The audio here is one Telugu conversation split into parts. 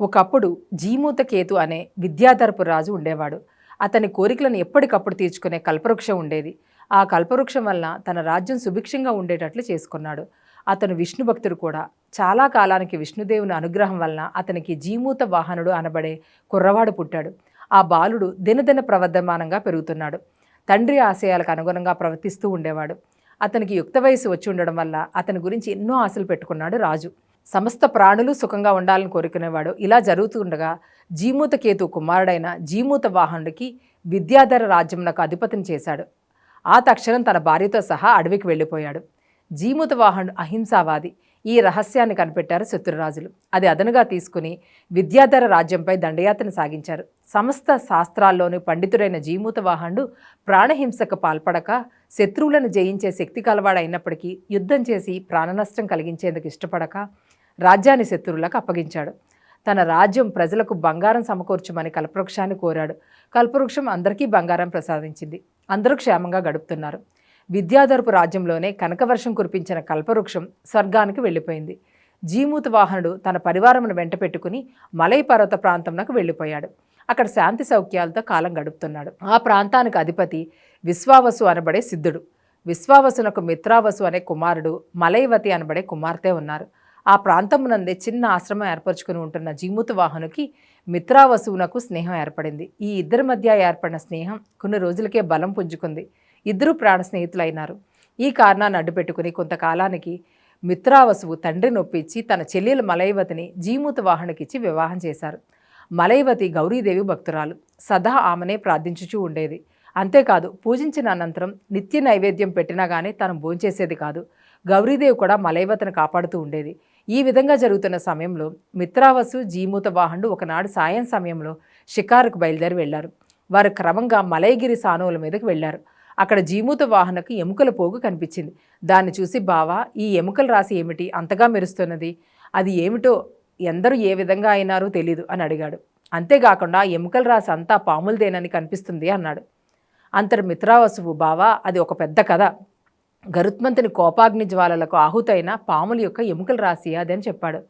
ఒకప్పుడు జీమూతకేతు అనే విద్యాధరపు రాజు ఉండేవాడు. అతని కోరికలను ఎప్పటికప్పుడు తీర్చుకునే కల్పవృక్షం ఉండేది. ఆ కల్పవృక్షం వలన తన రాజ్యం సుభిక్షంగా ఉండేటట్లు చేసుకున్నాడు. అతను విష్ణు భక్తుడు కూడా. చాలా కాలానికి విష్ణుదేవుని అనుగ్రహం వలన అతనికి జీమూత వాహనుడు అనబడే కుర్రవాడు పుట్టాడు. ఆ బాలుడు దినదిన ప్రవర్ధమానంగా పెరుగుతున్నాడు. తండ్రి ఆశయాలకు అనుగుణంగా ప్రవర్తిస్తూ ఉండేవాడు. అతనికి యుక్త వయసు వచ్చి ఉండడం వల్ల అతని గురించి ఎన్నో ఆశలు పెట్టుకున్నాడు రాజు. సమస్త ప్రాణులు సుఖంగా ఉండాలని కోరుకునేవాడు. ఇలా జరుగుతుండగా జీమూత కేతు కుమారుడైన జీమూత వాహనుడికి విద్యాధర రాజ్యమునకు అధిపతిని చేశాడు. ఆ తక్షణం తన భార్యతో సహా అడవికి వెళ్ళిపోయాడు. జీమూత వాహనుడు అహింసావాది. ఈ రహస్యాన్ని కనిపెట్టారు శత్రురాజులు. అది అదనుగా తీసుకుని విద్యాధర రాజ్యంపై దండయాత్ర సాగించారు. సమస్త శాస్త్రాల్లోని పండితుడైన జీమూత వాహనుడు ప్రాణహింసకు పాల్పడక శత్రువులను జయించే శక్తి కలవాడైనప్పటికీ యుద్ధం చేసి ప్రాణనష్టం కలిగించేందుకు ఇష్టపడక రాజ్యాన్ని శత్రువులకు అప్పగించాడు. తన రాజ్యం ప్రజలకు బంగారం సమకూర్చమని కల్పవృక్షాన్ని కోరాడు. కల్పవృక్షం అందరికీ బంగారం ప్రసాదించింది. అందరూ క్షేమంగా గడుపుతున్నారు. విద్యాధరపు రాజ్యంలోనే కనకవర్షం కురిపించిన కల్పవృక్షం స్వర్గానికి వెళ్ళిపోయింది. జీమూత వాహనుడు తన పరివారమును వెంట పెట్టుకుని మలై పర్వత ప్రాంతంలోకి వెళ్ళిపోయాడు. అక్కడ శాంతి సౌఖ్యాలతో కాలం గడుపుతున్నాడు. ఆ ప్రాంతానికి అధిపతి విశ్వావసు అనబడే సిద్ధుడు. విశ్వావసునకు మిత్రావసు అనే కుమారుడు మలైవతి అనబడే కుమార్తె ఉన్నారు. ఆ ప్రాంతమునందే చిన్న ఆశ్రమం ఏర్పరచుకుని ఉంటున్న జీమూత వాహనుకి మిత్రావసువునకు స్నేహం ఏర్పడింది. ఈ ఇద్దరి మధ్య ఏర్పడిన స్నేహం కొన్ని రోజులకే బలం పుంజుకుంది. ఇద్దరు ప్రాణ స్నేహితులైనారు. ఈ కారణాన్ని అడ్డుపెట్టుకుని కొంతకాలానికి మిత్రావసువు తండ్రి నొప్పించి తన చెల్లెలు మలైవతిని జీమూత వాహనకిచ్చి వివాహం చేశారు. మలైవతి గౌరీదేవి భక్తురాలు. సదా ఆమెనే ప్రార్థించుచూ ఉండేది. అంతేకాదు పూజించిన అనంతరం నిత్య నైవేద్యం పెట్టినా కానీ తను భోంచేసేది కాదు. గౌరీదేవి కూడా మలైవతను కాపాడుతూ ఉండేది. ఈ విధంగా జరుగుతున్న సమయంలో మిత్రావసు జీమూత వాహనుడు ఒకనాడు సాయం సమయంలో షికారుకు బయలుదేరి వెళ్ళారు. వారు క్రమంగా మలయగిరి సానువుల మీదకి వెళ్ళారు. అక్కడ జీమూత వాహనకు ఎముకల పోగు కనిపించింది. దాన్ని చూసి బావా ఈ ఎముకల రాసి ఏమిటి? అంతగా మెరుస్తున్నది. అది ఏమిటో ఎందరూ ఏ విధంగా అయినారో తెలీదు అని అడిగాడు. అంతేకాకుండా ఆ ఎముకల రాసి అంతా పాములదేనని కనిపిస్తుంది అన్నాడు. అంతటి మిత్రావసువు బావా అది ఒక పెద్ద కథ. గరుత్మంతుని కోపాగ్ని జ్వాలలకు ఆహుతైన పాముల యొక్క ఎముకలు రాసి అదని చెప్పాడు.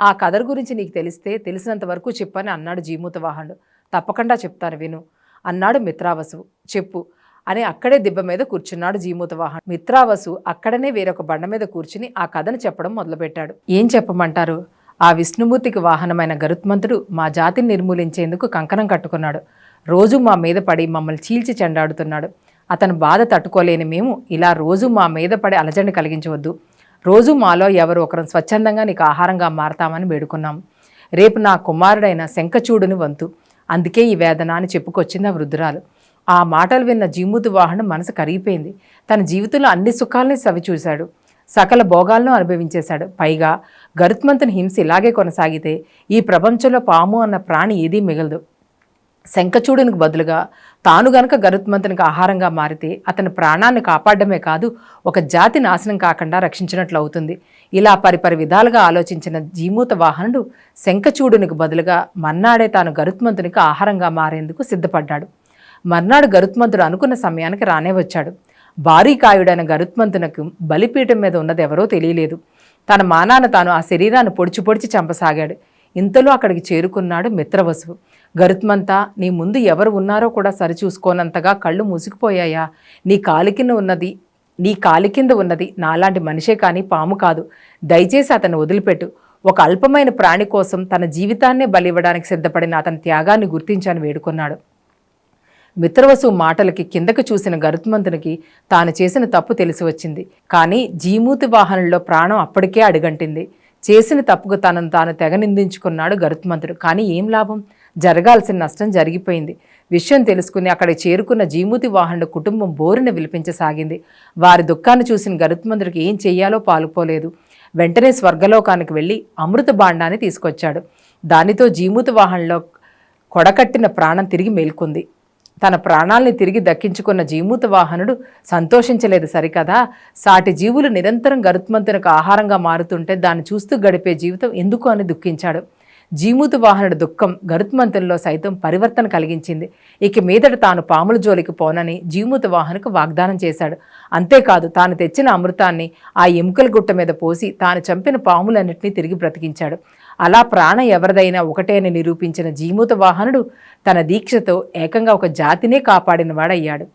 ఆ కథ గురించి నీకు తెలిస్తే తెలిసినంత వరకు చెప్పని అన్నాడు జీమూతవాహనుడు తప్పకుండా చెప్తాను విను అన్నాడు మిత్రావసువు. చెప్పు అని అక్కడే దిబ్బ మీద కూర్చున్నాడు జీమూతవాహన్ మిత్రావసు అక్కడనే వేరొక బండ మీద కూర్చుని ఆ కథను చెప్పడం మొదలుపెట్టాడు. ఏం చెప్పమంటారు? ఆ విష్ణుమూర్తికి వాహనమైన గరుత్మంతుడు మా జాతిని నిర్మూలించేందుకు కంకణం కట్టుకున్నాడు. రోజు మా మీద పడి మమ్మల్ని చీల్చి చెండాడుతున్నాడు. అతను బాధ తట్టుకోలేని మేము ఇలా రోజు మా మీద పడి అలజడిని కలిగించవద్దు. రోజు మాలో ఎవరు ఒకరు స్వచ్ఛందంగా నీకు ఆహారంగా మారతామని వేడుకున్నాం. రేపు నా కుమారుడైన శంఖచూడుని వంతు. అందుకే ఈ వేదన అని చెప్పుకొచ్చింది ఆ వృద్ధురాలు. ఆ మాటలు విన్న జీమూతు వాహనం మనసు కరిగిపోయింది. తన జీవితంలో అన్ని సుఖాలని సవిచూశాడు. సకల భోగాలను అనుభవించేశాడు. పైగా గరుత్మంతుని హింస ఇలాగే కొనసాగితే ఈ ప్రపంచంలో పాము అన్న ప్రాణి ఏదీ మిగలదు. శంఖచూడునికి బదులుగా తాను గనక గరుత్మంతునికి ఆహారంగా మారితే అతని ప్రాణాన్ని కాపాడమే కాదు ఒక జాతి నాశనం కాకుండా రక్షించినట్లు అవుతుంది. ఇలా పరిపరి విధాలుగా ఆలోచించిన జీమూత వాహనుడు శంఖచూడునికి బదులుగా మన్నాడే తాను గరుత్మంతునికి ఆహారంగా మారేందుకు సిద్ధపడ్డాడు. మర్నాడు గరుత్మంతుడు అనుకున్న సమయానికి రానే వచ్చాడు. భారీ కాయుడైన గరుత్మంతునకు బలిపీఠం మీద ఉన్నది ఎవరో తెలియలేదు. తన మానాన తాను ఆ శరీరాన్ని పొడిచి పొడిచి చంపసాగాడు. ఇంతలో అక్కడికి చేరుకున్నాడు మిత్రవసువు. గరుత్మంతా నీ ముందు ఎవరు ఉన్నారో కూడా సరిచూసుకోనంతగా కళ్ళు మూసుకుపోయాయా? నీ కాలి కింద ఉన్నది నీ కాలి కింద ఉన్నది నాలాంటి మనిషే కానీ పాము కాదు. దయచేసి అతను వదిలిపెట్టు. ఒక అల్పమైన ప్రాణి కోసం తన జీవితాన్నే బలివ్వడానికి సిద్ధపడిన అతని త్యాగాన్ని గుర్తించని వేడుకున్నాడు. మిత్రవసు మాటలకి కిందకు చూసిన గరుత్మంతునికి తాను చేసిన తప్పు తెలిసి వచ్చింది. కానీ జీమూతి వాహనంలో ప్రాణం అప్పటికే అడుగంటింది. చేసిన తప్పుకు తనను తాను తెగ నిందించుకున్నాడు గరుత్మంతుడు. కానీ ఏం లాభం? జరగాల్సిన నష్టం జరిగిపోయింది. విషయం తెలుసుకుని అక్కడ చేరుకున్న జీమూతి వాహనుడు కుటుంబం బోరున విలిపించసాగింది. వారి దుఃఖాన్ని చూసిన గరుత్మంతుడికి ఏం చెయ్యాలో పాలుపోలేదు. వెంటనే స్వర్గలోకానికి వెళ్ళి అమృత బాండాన్ని తీసుకొచ్చాడు. దానితో జీమూతి వాహనంలో కొడకట్టిన ప్రాణం తిరిగి మేల్కొంది. తన ప్రాణాల్ని తిరిగి దక్కించుకున్న జీమూత వాహనుడు సంతోషించలేదు సరికదా. సాటి జీవులు నిరంతరం గరుత్మంతునికి ఆహారంగా మారుతుంటే దాన్ని చూస్తూ గడిపే జీవితం ఎందుకు అని దుఃఖించాడు. జీమూత వాహనుడి దుఃఖం గరుత్మంతుల్లో సైతం పరివర్తన కలిగించింది. ఇక మీదట తాను పాముల జోలికి పోనని జీమూత వాహనకు వాగ్దానం చేశాడు. అంతేకాదు తాను తెచ్చిన అమృతాన్ని ఆ ఎముకల గుట్ట మీద పోసి తాను చంపిన పాములన్నింటినీ తిరిగి బ్రతికించాడు. అలా ప్రాణ ఎవరిదైనా ఒకటే అని నిరూపించిన జీమూత వాహనుడు తన దీక్షతో ఏకంగా ఒక జాతినే కాపాడినవాడయ్యాడు.